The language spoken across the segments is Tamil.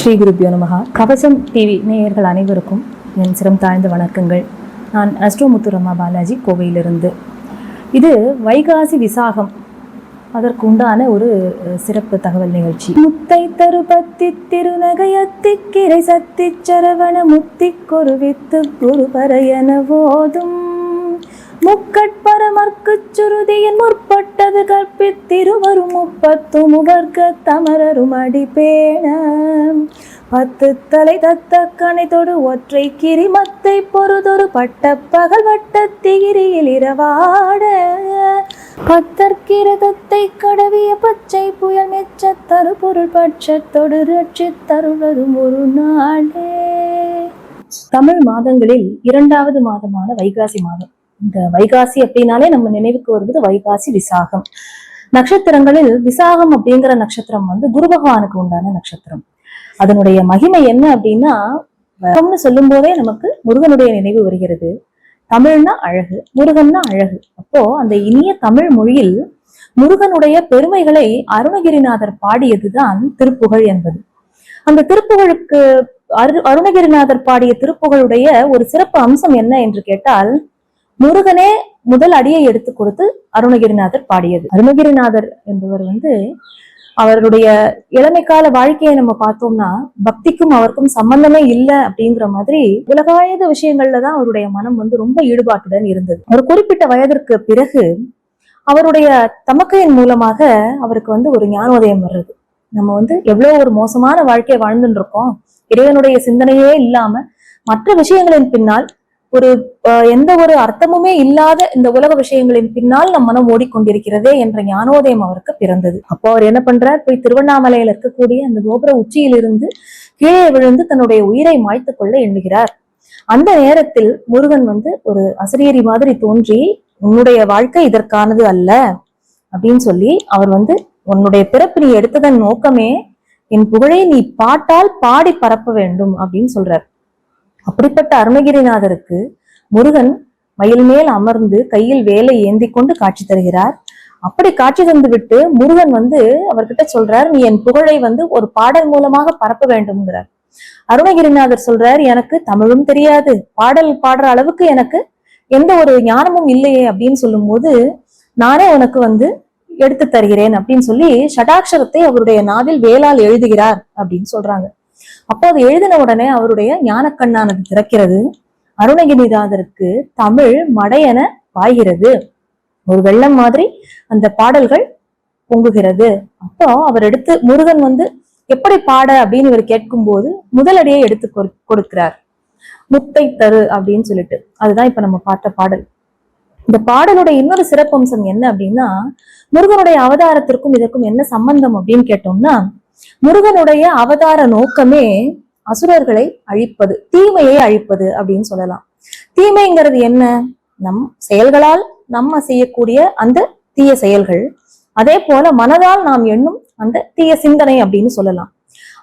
ஸ்ரீ குருபியோ நமகா கவசம் டிவி நேயர்கள் அனைவருக்கும் என் சிரம் தாழ்ந்த வணக்கங்கள். நான் அஸ்ட்ரோ முத்துரம்மா பாலாஜி கோவையிலிருந்து. இது வைகாசி விசாகம். அதற்கு உண்டான ஒரு சிறப்பு தகவல் நிகழ்ச்சி. முத்தை தருபத்தி திருநகையத்திக்கிரை சத்தி சரவண முத்தி கொருவித்து குரு பரையன போதும் முக்கட்பரமர்க்குச் சுருதியின் முற்பட்டது கற்பித்திருவரும் முப்பத்து முவர்க்க தமரரும் அடிப்பேண பத்து தலை தத்த கணைத்தொடு ஒற்றை கிரிமத்தை பொறுதொரு பட்ட பகல் வட்ட திகிரியில் இரவாட. பத்தற்கிரதத்தை கடவிய பச்சை புயல் மெச்ச தரு பொருள் பட்சத்தொடு ரட்சித் தருவதும் ஒரு நாளே. தமிழ் மாதங்களில் இரண்டாவது மாதமான வைகாசி மாதம். இந்த வைகாசி அப்படின்னாலே நம்ம நினைவுக்கு வருவது வைகாசி விசாகம். நட்சத்திரங்களில் விசாகம் அப்படிங்கிற நட்சத்திரம் வந்து குரு பகவானுக்கு உண்டான நட்சத்திரம். அதனுடைய மகிமை என்ன அப்படின்னா வகம்னு சொல்லும் போதே நமக்கு முருகனுடைய நினைவு வருகிறது. தமிழ்னா அழகு முருகன்னா அழகு. அப்போ அந்த இனிய தமிழ் மொழியில் முருகனுடைய பெருமைகளை அருணகிரிநாதர் பாடியதுதான் திருப்புகழ் என்பது. அந்த திருப்புகழுக்கு அரு அருணகிரிநாதர் பாடிய திருப்புகளுடைய ஒரு சிறப்பு அம்சம் என்ன என்று கேட்டால் முருகனே முதல் அடியை எடுத்து கொடுத்து அருணகிரிநாதர் பாடியது. அருணகிரிநாதர் என்பவர் வந்து அவருடைய இளமைக்கால வாழ்க்கையை நம்ம பார்த்தோம்னா பக்திக்கும் அவருக்கும் சம்பந்தமே இல்லை அப்படிங்கிற மாதிரி உலகாயுத விஷயங்கள்ல தான் அவருடைய மனம் வந்து ரொம்ப ஈடுபாட்டுடன் இருந்தது. ஒரு குறிப்பிட்ட வயதிற்கு பிறகு அவருடைய தமக்கையின் மூலமாக அவருக்கு வந்து ஒரு ஞானோதயம் வர்றது. நம்ம வந்து எவ்வளோ ஒரு மோசமான வாழ்க்கையை வாழ்ந்துட்டு இருக்கோம். இறைவனுடைய சிந்தனையே இல்லாம மற்ற விஷயங்களின் பின்னால் ஒரு அஹ், எந்த ஒரு அர்த்தமுமே இல்லாத இந்த உலக விஷயங்களின் பின்னால் நம் மனம் ஓடிக்கொண்டிருக்கிறதே என்ற ஞானோதயம் அவருக்கு பிறந்தது. அப்போ அவர் என்ன பண்றார்? போய் திருவண்ணாமலையில இருக்கக்கூடிய அந்த கோபுர உச்சியிலிருந்து கீழே விழுந்து தன்னுடைய உயிரை மாய்த்து கொள்ள எண்ணுகிறார். அந்த நேரத்தில் முருகன் வந்து ஒரு அசிரியரி மாதிரி தோன்றி உன்னுடைய வாழ்க்கை இதற்கானது அல்ல அப்படின்னு சொல்லி அவர் வந்து உன்னுடைய பிறப்பு நீ எடுத்ததன் நோக்கமே என் புகழை நீ பாட்டால் பாடி பரப்ப வேண்டும் அப்படின்னு சொல்றார். அப்படிப்பட்ட அருணகிரிநாதருக்கு முருகன் மயில் மேல் அமர்ந்து கையில் வேலை ஏந்தி கொண்டு காட்சி தருகிறார். அப்படி காட்சி தந்துவிட்டு முருகன் வந்து அவர்கிட்ட சொல்றார் நீ என் புகழை வந்து ஒரு பாடல் மூலமாக பரப்ப வேண்டும்ங்கிறார். அருணகிரிநாதர் சொல்றார் எனக்கு தமிழும் தெரியாது. பாடல் பாடுற அளவுக்கு எனக்கு எந்த ஒரு ஞானமும் இல்லையே அப்படின்னு சொல்லும்போது நானே உனக்கு வந்து எடுத்து தருகிறேன் அப்படின்னு சொல்லி ஷடாட்சரத்தை அவருடைய நாவில் வேளால் எழுதுகிறார் அப்படின்னு சொல்றாங்க. அப்போ அது எழுதின உடனே அவருடைய ஞானக்கண்ணானது திறக்கிறது. அருணகிரிநாதருக்கு தமிழ் மடையென பாய்கிறது. ஒரு வெள்ளம் மாதிரி அந்த பாடல்கள் பொங்குகிறது. அப்போ அவர் எடுத்து முருகன் வந்து எப்படி பாட? அப்படின்னு இவர் கேட்கும்போது முதலடியை எடுத்து கொடு- கொடுக்கிறார். முத்தை தரு அப்படின்னு சொல்லிட்டு. அதுதான் இப்ப நம்ம பார்த்த பாடல். இந்த பாடலுடைய இன்னொரு சிறப்பம்சம் என்ன அப்படின்னா முருகனுடைய அவதாரத்திற்கும் இதற்கும் என்ன சம்பந்தம் அப்படின்னு கேட்டோம்னா முருகனுடைய அவதார நோக்கமே அசுரர்களை அழிப்பது தீமையை அழிப்பது அப்படின்னு சொல்லலாம். தீமைங்கிறது என்ன? நம் செயல்களால் நம்ம செய்யக்கூடிய அந்த தீய செயல்கள். அதே போல மனதால் நாம் எண்ணும் அந்த தீய சிந்தனை அப்படின்னு சொல்லலாம்.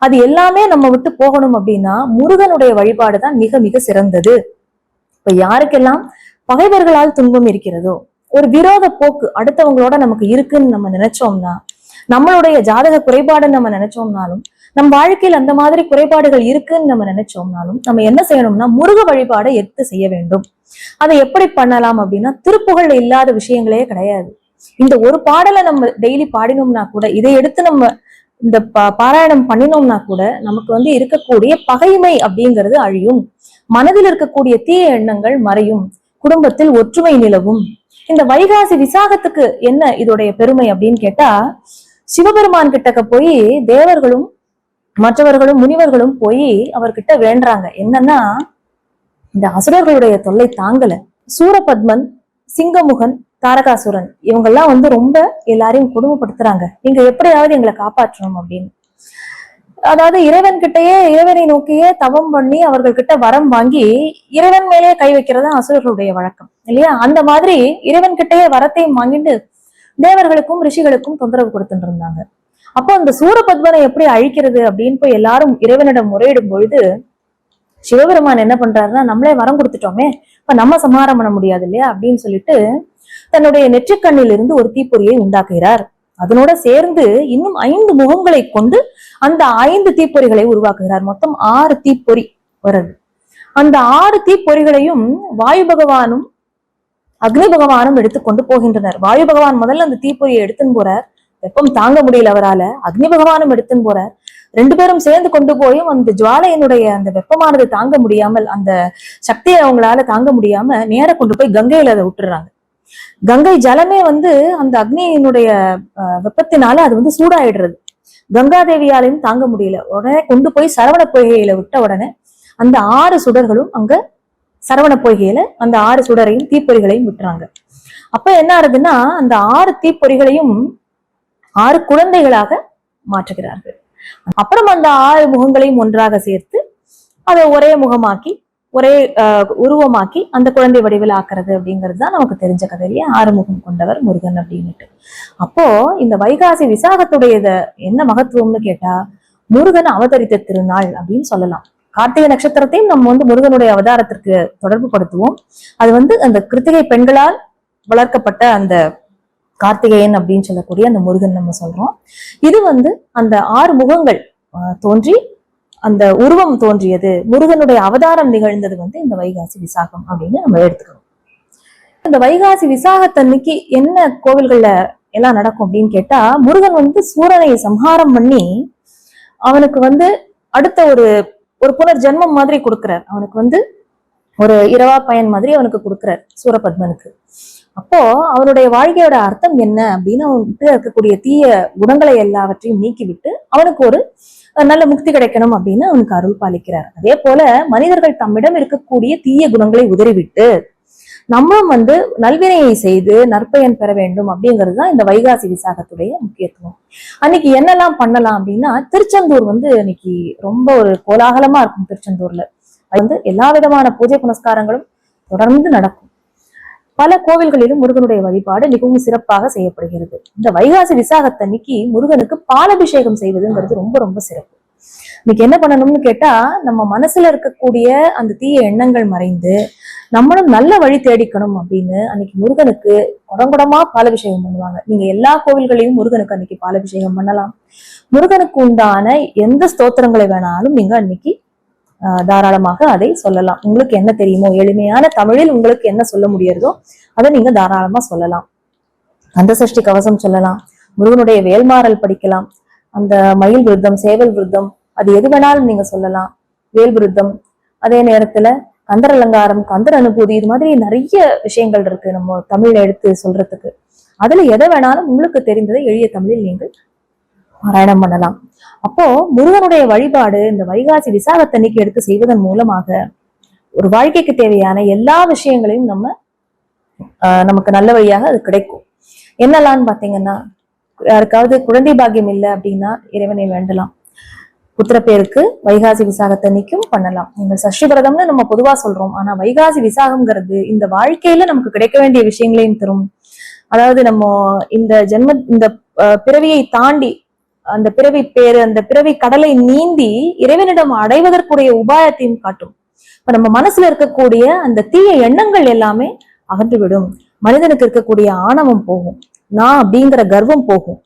அது எல்லாமே நம்ம விட்டு போகணும் அப்படின்னா முருகனுடைய வழிபாடு தான் மிக மிக சிறந்தது. இப்ப யாருக்கெல்லாம் பகைவர்களால் துன்பம் இருக்கிறதோ ஒரு விரோத போக்கு அடுத்தவங்களோட நமக்கு இருக்குன்னு நம்ம நினைச்சோம்னா நம்மளுடைய ஜாதக குறைபாடுன்னு நம்ம நினைச்சோம்னாலும் நம் வாழ்க்கையில் அந்த மாதிரி குறைபாடுகள் இருக்குன்னு நம்ம நினைச்சோம்னாலும் நம்ம என்ன செய்யணும்னா முருக வழிபாடை எடுத்து செய்ய வேண்டும். அதை எப்படி பண்ணலாம் அப்படின்னா திருப்புகள் இல்லாத விஷயங்களே கிடையாது. இந்த ஒரு பாடலை நம்ம டெய்லி பாடினோம்னா கூட இதை எடுத்து நம்ம இந்த பாராயணம் பண்ணினோம்னா கூட நமக்கு வந்து இருக்கக்கூடிய பகைமை அப்படிங்கிறது அழியும். மனதில் இருக்கக்கூடிய தீய எண்ணங்கள் மறையும். குடும்பத்தில் ஒற்றுமை நிலவும். இந்த வைகாசி விசாகத்துக்கு என்ன இதோடைய பெருமை அப்படின்னு கேட்டா சிவபெருமான் கிட்டக்க போய் தேவர்களும் மற்றவர்களும் முனிவர்களும் போய் அவர்கிட்ட வேண்டுறாங்க. என்னன்னா இந்த அசுரர்களுடைய தொல்லை தாங்கல. சூரபத்மன் சிங்கமுகன் தாரகாசுரன் இவங்கெல்லாம் வந்து ரொம்ப எல்லாரையும் கொடுமைப்படுத்துறாங்க. நீங்க எப்படியாவது எங்களை காப்பாற்றணும் அப்படின்னு. அதாவது இறைவன் கிட்டயே இறைவனை நோக்கியே தவம் பண்ணி அவர்கள்கிட்ட வரம் வாங்கி இறைவன் மேலேயே கை வைக்கிறது அசுரர்களுடைய வழக்கம் இல்லையா? அந்த மாதிரி இறைவன் கிட்டயே வரத்தையும் வாங்கிட்டு தேவர்களுக்கும் ரிஷிகளுக்கும் தொந்தரவு கொடுத்துட்டு இருந்தாங்க அப்போ அந்த சூரபத்மனை எப்படி அழிக்கிறது அப்படின்னு போய் எல்லாரும் இறைவனிடம் முறையிடும் பொழுது சிவபெருமான் என்ன பண்றாருன்னா நம்மளே வரம் கொடுத்துட்டோமே இப்ப நம்ம சமாரம் பண்ண முடியாது இல்லையா? அப்படின்னு சொல்லிட்டு தன்னுடைய நெற்றிக்கண்ணில் இருந்து ஒரு தீப்பொறியை உண்டாக்குகிறார். அதனோட சேர்ந்து இன்னும் ஐந்து முகங்களை கொண்டு அந்த ஐந்து தீப்பொறிகளை உருவாக்குகிறார். மொத்தம் ஆறு தீப்பொறி வருது அந்த ஆறு தீப்பொறிகளையும் வாயு பகவானும் அக்னி பகவானும் எடுத்துக்கொண்டு போகின்றனர். வாயு பகவான் முதல்ல அந்த தீப்பொறியை எடுத்துன்னு போறார். வெப்பம் தாங்க முடியல அவரால. அக்னி பகவானும் எடுத்துன்னு போறார். ரெண்டு பேரும் சேர்ந்து கொண்டு போயும் அந்த ஜுவாலையினுடைய அந்த வெப்பமானது தாங்க முடியாமல் அந்த சக்தியை அவங்களால தாங்க முடியாம நேர கொண்டு போய் கங்கையில அதை விட்டுறாங்க. கங்கை ஜலமே வந்து அந்த அக்னியினுடைய அஹ், வெப்பத்தினால அது வந்து சூடாயிடுறது. கங்கா தேவியாலையும் தாங்க முடியல. உடனே கொண்டு போய் சரவண பொய்கையில விட்ட உடனே அந்த ஆறு சுடர்களும் அங்க சரவண பொய்கையில அந்த ஆறு சுடரையும் தீப்பொறிகளையும் விட்டுறாங்க. அப்ப என்ன ஆகுதுன்னா அந்த ஆறு தீப்பொறிகளையும் ஆறு குழந்தைகளாக மாற்றுகிறார்கள். அப்புறம் அந்த ஆறு முகங்களையும் ஒன்றாக சேர்த்து அதை ஒரே முகமாக்கி ஒரே ஆஹ், உருவமாக்கி அந்த குழந்தை வடிவில் ஆக்குறது அப்படிங்கிறது தான் நமக்கு தெரிஞ்ச கதை இல்லையா ஆறுமுகம் கொண்டவர் முருகன் அப்படின்னுட்டு. அப்போ இந்த வைகாசி விசாகத்துடையத என்ன மகத்துவம்னு கேட்டா முருகன் அவதரித்த திருநாள் அப்படின்னு சொல்லலாம். கார்த்திகை நட்சத்திரத்தையும் நம்ம வந்து முருகனுடைய அவதாரத்திற்கு தொடர்பு படுத்துவோம். அது வந்து அந்த கிருத்திகை பெண்களால் வளர்க்கப்பட்ட அந்த கார்த்திகேயன் அப்படின்னு சொல்லக்கூடிய அந்த முருகன் நம்ம சொல்றோம். இது வந்து அந்த ஆறு முகங்கள் தோன்றி அந்த உருவம் தோன்றியது முருகனுடைய அவதாரம் நிகழ்ந்தது வந்து இந்த வைகாசி விசாகம் அப்படின்னு நம்ம எடுத்துக்கணும் இந்த வைகாசி விசாகத்தன்னைக்கு என்ன கோவில்கள்ல எல்லாம் நடக்கும் அப்படின்னு கேட்டா முருகன் வந்து சூரனை சம்ஹாரம் பண்ணி அவனுக்கு வந்து அடுத்த ஒரு ஒரு புனர் ஜென்மம் மாதிரி கொடுக்கிறார். அவனுக்கு வந்து ஒரு இரவா பயன் மாதிரி அவனுக்கு கொடுக்கிறார் சூரபத்மனுக்கு. அப்போ அவனுடைய வாழ்க்கையோட அர்த்தம் என்ன அப்படின்னு அவன்கிட்ட இருக்கக்கூடிய தீய குணங்களை எல்லாவற்றையும் நீக்கிவிட்டு அவனுக்கு ஒரு நல்ல முக்தி கிடைக்கணும் அப்படின்னு அவனுக்கு அருள் பாலிக்கிறார். அதே போல மனிதர்கள் தம்மிடம் இருக்கக்கூடிய தீய குணங்களை உதறிவிட்டு நம்மளும் வந்து நல்வினையை செய்து நற்பயன் பெற வேண்டும் அப்படிங்கிறது தான் இந்த வைகாசி விசாகத்துடைய முக்கியத்துவம். அன்னைக்கு என்னெல்லாம் பண்ணலாம் அப்படின்னா திருச்செந்தூர் வந்து இன்னைக்கு ரொம்ப ஒரு கோலாகலமா இருக்கும் திருச்செந்தூர்ல. அது வந்து எல்லா விதமான பூஜை புனஸ்காரங்களும் தொடர்ந்து நடக்கும். பல கோவில்களிலும் முருகனுடைய வழிபாடு மிகவும் சிறப்பாக செய்யப்படுகிறது. இந்த வைகாசி விசாகத்தன்னைக்கு முருகனுக்கு பாலபிஷேகம் செய்வதுங்கிறது ரொம்ப ரொம்ப சிறப்பு. இன்னைக்கு என்ன பண்ணணும்னு கேட்டா நம்ம மனசுல இருக்கக்கூடிய அந்த தீய எண்ணங்கள் மறைந்து நம்மளும் நல்ல வழி தேடிக்கணும் அப்படின்னு அன்னைக்கு முருகனுக்கு குடங்குடமா பாலபிஷேகம் பண்ணுவாங்க. நீங்க எல்லா கோவில்களையும் முருகனுக்கு அன்னைக்கு பாலபிஷேகம் பண்ணலாம். முருகனுக்கு உண்டான எந்த ஸ்தோத்திரங்களை வேணாலும் நீங்க அன்னைக்கு ஆஹ், தாராளமாக அதை சொல்லலாம். உங்களுக்கு என்ன தெரியுமோ எளிமையான தமிழில் உங்களுக்கு என்ன சொல்ல முடியறதோ அதை நீங்க தாராளமா சொல்லலாம். அந்த சஷ்டி கவசம் சொல்லலாம். முருகனுடைய வேல்மாறல் படிக்கலாம். அந்த மயில் விருத்தம் சேவல் விருத்தம் அது எது வேணாலும் நீங்க சொல்லலாம். வேல் விருத்தம். அதே நேரத்துல கந்தர் அலங்காரம் கந்தர் அனுபூதி இது மாதிரி நிறைய விஷயங்கள் இருக்கு நம்ம தமிழ்ல எடுத்து சொல்றதுக்கு. அதுல எதை வேணாலும் உங்களுக்கு தெரிந்ததை எளிய தமிழில் நீங்கள் பாராயணம் பண்ணலாம். அப்போ முருகனுடைய வழிபாடு இந்த வைகாசி விசாகத்தன்னைக்கு எடுத்து செய்வதன் மூலமாக ஒரு வாழ்க்கைக்கு தேவையான எல்லா விஷயங்களையும் நம்ம நமக்கு நல்ல வழியாக அது கிடைக்கும். என்னெல்லாம்னு பாத்தீங்கன்னா யாருக்காவது குழந்தை பாக்கியம் இல்லை அப்படின்னா இறைவனை வேண்டலாம். புத்திரப்பேருக்கு வைகாசி விசாகத்தன்னைக்கும் பண்ணலாம். நீங்கள் சஷ்டிபிரதம்னு நம்ம பொதுவா சொல்றோம். ஆனா வைகாசி விசாகம்ங்கிறது இந்த வாழ்க்கையில நமக்கு கிடைக்க வேண்டிய விஷயங்களையும் தரும். அதாவது நம்ம இந்த ஜென்ம இந்த பிறவியை தாண்டி அந்த பிறவி பேரு அந்த பிறவி கடலை நீந்தி இறைவனிடம் அடைவதற்குரிய உபாயத்தையும் காட்டும். இப்ப நம்ம மனசுல இருக்கக்கூடிய அந்த தீய எண்ணங்கள் எல்லாமே அகன்றுவிடும் மனிதனுக்கு இருக்கக்கூடிய ஆணவம் போகும். நான் அப்படிங்கிற கர்வம் போகும்.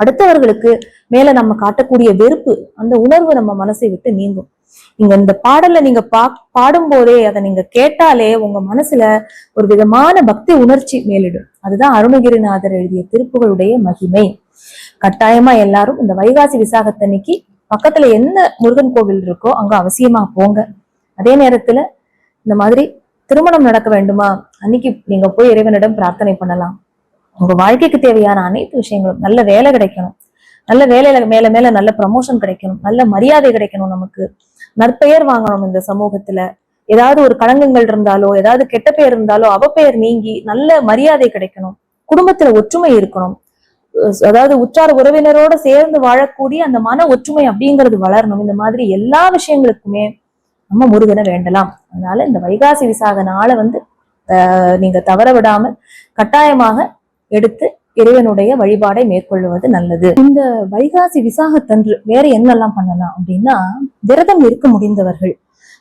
அடுத்தவர்களுக்கு மேல நம்ம காட்டக்கூடிய வெறுப்பு அந்த உணர்வு நம்ம மனசை விட்டு நீங்கும். நீங்க இந்த பாடலை நீங்க பா பாடும் போதே அதை நீங்க கேட்டாலே உங்க மனசுல ஒரு விதமான பக்தி உணர்ச்சி மேலிடும். அதுதான் அருணகிரிநாதர் எழுதிய திருப்புகளுடைய மகிமை. கட்டாயமா எல்லாரும் இந்த வைகாசி விசாகத்தன்னைக்கு பக்கத்துல என்ன முருகன் கோவில் இருக்கோ அங்க அவசியமா போங்க. அதே நேரத்துல இந்த மாதிரி திருமணம் நடக்க வேண்டுமா? அன்னைக்கு நீங்க போய் இறைவனிடம் பிரார்த்தனை பண்ணலாம். உங்க வாழ்க்கைக்கு தேவையான அனைத்து விஷயங்களும் நல்ல வேலை கிடைக்கணும். நல்ல வேலையில மேல மேல நல்ல ப்ரமோஷன் கிடைக்கணும். நல்ல மரியாதை கிடைக்கணும் நமக்கு. நற்பெயர் வாங்கணும் இந்த சமூகத்துல. ஏதாவது ஒரு களங்கங்கள் இருந்தாலோ ஏதாவது கெட்ட பெயர் இருந்தாலோ அவப்பெயர் நீங்கி நல்ல மரியாதை கிடைக்கணும். குடும்பத்துல ஒற்றுமை இருக்கணும். அதாவது உற்றார் உறவினரோட சேர்ந்து வாழக்கூடிய அந்த மன ஒற்றுமை அப்படிங்கிறது வளரணும். இந்த மாதிரி எல்லா விஷயங்களுக்குமே நம்ம முருகனை வேண்டலாம். அதனால இந்த வைகாசி விசாக நாளை வந்து நீங்க தவற விடாமல் கட்டாயமாக எடுத்து இறைவனுடைய வழிபாடை மேற்கொள்வது நல்லது. இந்த வைகாசி விசாகத்தன்று வேற என்னெல்லாம் பண்ணலாம் அப்படின்னா விரதம் இருக்க முடிந்தவர்கள்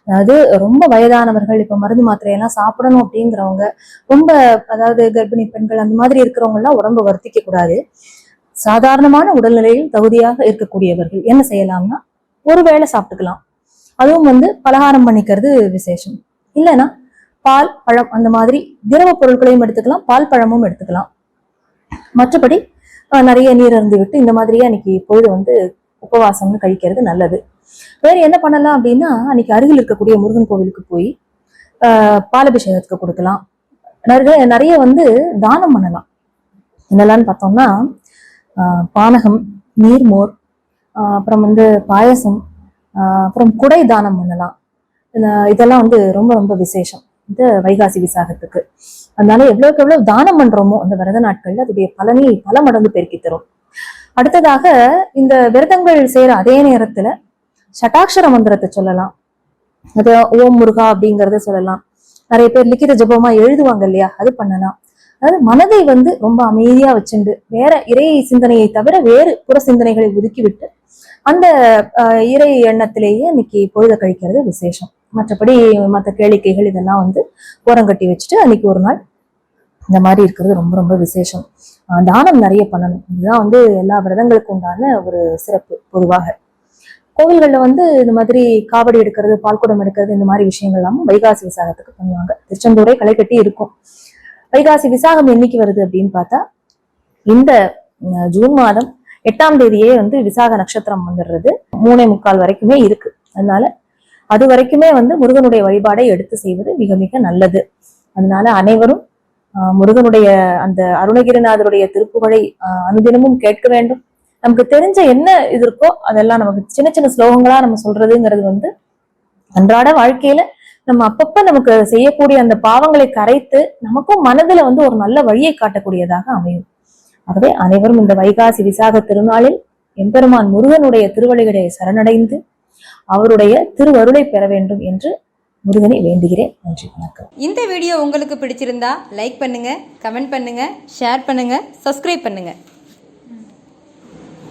அதாவது ரொம்ப வயதானவர்கள் இப்ப மருந்து மாத்திரையெல்லாம் சாப்பிடணும் அப்படிங்கிறவங்க ரொம்ப அதாவது கர்ப்பிணி பெண்கள் அந்த மாதிரி இருக்கிறவங்க எல்லாம் உடம்பு வருத்திக்க கூடாது சாதாரணமான உடல்நிலையில் தகுதியாக இருக்கக்கூடியவர்கள் என்ன செய்யலாம்னா ஒரு வேளை சாப்பிட்டுக்கலாம். அதுவும் வந்து பலகாரம் பண்ணிக்கிறது விசேஷம். இல்லைன்னா பால் பழம் அந்த மாதிரி திரவ பொருட்களையும் எடுத்துக்கலாம் பால் பழமும் எடுத்துக்கலாம். மற்றபடி நிறைய நீர் அருந்து விட்டு இந்த மாதிரியே அன்னைக்கு பொழுது வந்து உபவாசம்னு கழிக்கிறது நல்லது. வேற என்ன பண்ணலாம் அப்படின்னா அன்னைக்கு அருகில் இருக்கக்கூடிய முருகன் கோவிலுக்கு போய் பாலபிஷேகத்துக்கு கொடுக்கலாம். நிறைய நிறைய வந்து தானம் பண்ணலாம். என்னெல்லாம்னு பார்த்தோம்னா ஆஹ், பானகம் நீர்மோர் அப்புறம் வந்து பாயசம் ஆஹ், அப்புறம் குடை தானம் பண்ணலாம். இதெல்லாம் வந்து ரொம்ப ரொம்ப விசேஷம். இந்த வைகாசி விசாகத்துக்கு. அதனால எவ்வளவுக்கு எவ்வளவு தானம் பண்றோமோ அந்த விரத நாட்கள்ல அதோடைய பலனை பல மடங்கு பெருக்கி தரும். அடுத்ததாக இந்த விரதங்கள் செய்யற அதே நேரத்துல சட்டாட்சர மந்திரத்தை சொல்லலாம். அது ஓம் முருகா அப்படிங்கறத சொல்லலாம். நிறைய பேர் லிக்கித ஜபமா எழுதுவாங்க இல்லையா? அது பண்ணலாம். அதாவது மனதை வந்து ரொம்ப அமைதியா வச்சுண்டு வேற இறை சிந்தனையை தவிர வேறு புற சிந்தனைகளை ஒதுக்கி விட்டு அந்த ஆஹ், இறை எண்ணத்திலேயே இன்னைக்கு பொழுத கழிக்கிறது விசேஷம். மற்றபடி மற்ற கேளிக்கைகள் இதெல்லாம் வந்து ஓரங்கட்டி வச்சுட்டு அன்னைக்கு ஒரு நாள் இந்த மாதிரி இருக்கிறது ரொம்ப ரொம்ப விசேஷம். தானம் நிறைய பண்ணணும். இதுதான் வந்து எல்லா விரதங்களுக்கும் உண்டான ஒரு சிறப்பு பொதுவாக. கோவில்கள்ல வந்து இந்த மாதிரி காவடி எடுக்கிறது பால்குடம் எடுக்கிறது இந்த மாதிரி விஷயங்கள் எல்லாம் வைகாசி விசாகத்துக்கு பண்ணுவாங்க. திருச்செந்தூரே களை கட்டி இருக்கும். வைகாசி விசாகம் என்னைக்கு வருது அப்படின்னு பார்த்தா இந்த ஜூன் மாதம் எட்டாம் தேதியே வந்து விசாக நட்சத்திரம் வந்துடுறது. மூணே முக்கால் வரைக்குமே இருக்கு. அதனால அது வரைக்குமே வந்து முருகனுடைய வழிபாடை எடுத்து செய்வது மிக மிக நல்லது. அதனால அனைவரும் ஆஹ், முருகனுடைய அந்த அருணகிரிநாதருடைய திருப்புகழை அனுதினமும் கேட்க வேண்டும். நமக்கு தெரிஞ்ச என்ன இது இருக்கோ அதெல்லாம் நமக்கு சின்ன சின்ன ஸ்லோகங்களா நம்ம சொல்றதுங்கிறது வந்து அன்றாட வாழ்க்கையில நம்ம அப்பப்ப நமக்கு செய்யக்கூடிய அந்த பாவங்களை கரைத்து நமக்கும் மனதுல வந்து ஒரு நல்ல வழியை காட்டக்கூடியதாக அமையும். ஆகவே அனைவரும் இந்த வைகாசி விசாக திருநாளில் எம்பெருமான் முருகனுடைய திருவழிகளை சரணடைந்து அவருடைய திருவருளை பெற வேண்டும் என்று முருகனை வேண்டுகிறேன். நன்றி வணக்கம். இந்த வீடியோ உங்களுக்கு பிடிச்சிருந்தா லைக் பண்ணுங்க கமெண்ட் பண்ணுங்க ஷேர் பண்ணுங்க சப்ஸ்கிரைப் பண்ணுங்க.